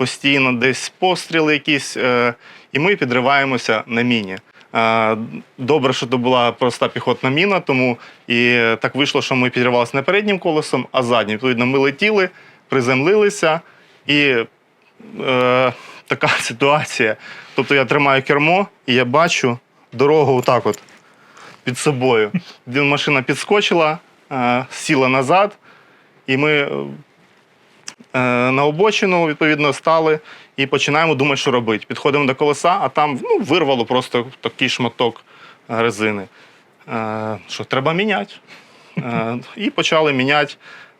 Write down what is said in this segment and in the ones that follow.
постійно десь постріли якісь, е, і ми підриваємося на міні. Е, Добре, що це була проста піхотна міна, тому і так вийшло, що ми підривалися не переднім колесом, а заднім. Відповідно, ми летіли, приземлилися і е, така ситуація. Тобто я тримаю кермо і я бачу дорогу отак от під собою. Машина підскочила, е, сіла назад, і ми е, на обочину відповідно стали і починаємо думати, що робити. Підходимо до колеса, а там ну, вирвало просто такий шматок е, резини. Е, Що треба міняти. Е, І почали міняти.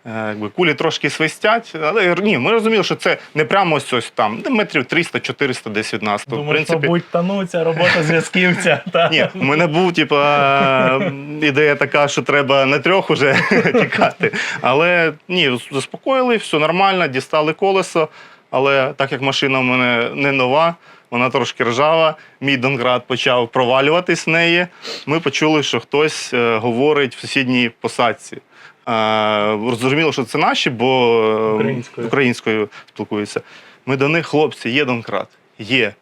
Е, Якби кулі трошки свистять, але ні, ми розуміли, що це не прямо ось ось там, метрів 300-400 десь від нас. То, в Думаю, принципі, мабуть, тануться, робота зв'язківця. Ні, у мене був, типа, ідея така, що треба на трьох уже тікати. Але ні, заспокоїли, все нормально, дістали колесо. Але так як машина в мене не нова, вона трошки ржава, мій Донград почав провалюватись в неї. Ми почули, що хтось е, говорить в сусідній посадці. Зрозуміло, що це наші, бо е, Українською. українською спілкуються. Ми до них, хлопці, є Донкрат? Є.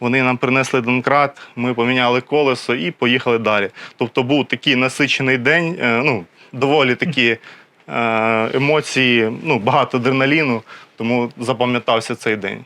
Вони нам принесли Донкрат, ми поміняли колесо і поїхали далі. Тобто був такий насичений день, е, ну, доволі такі е, емоції, ну, багато адреналіну, тому запам'ятався цей день.